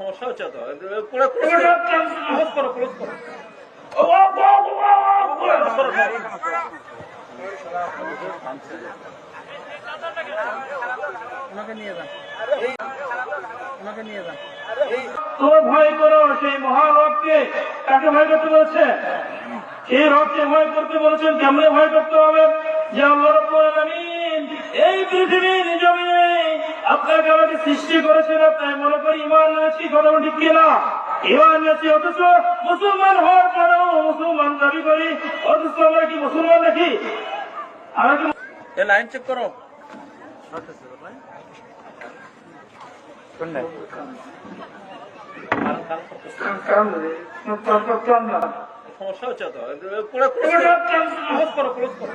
সমস্যা হচ্ছে তো ভয় করো সেই মহারবকে কাকে ভয় করতে বলছে সেই রবকে ভয় করতে বলেছেন কেমনে ভয় করতে হবে যে আল্লাহ এই পৃথিবীর আপনাকে আমাকে সৃষ্টি করেছেন তাই মনে করি ইমান আছি কথা ঠিক কিনা ইমান আছি অথচ মুসলমান হওয়ার পরেও মুসলমান দাবি করি অথচ আমরা কি মুসলমান নাকি লাইন চেক করো সমস্যা হচ্ছে তো পুরো ক্লোজ করো ক্লোজ করো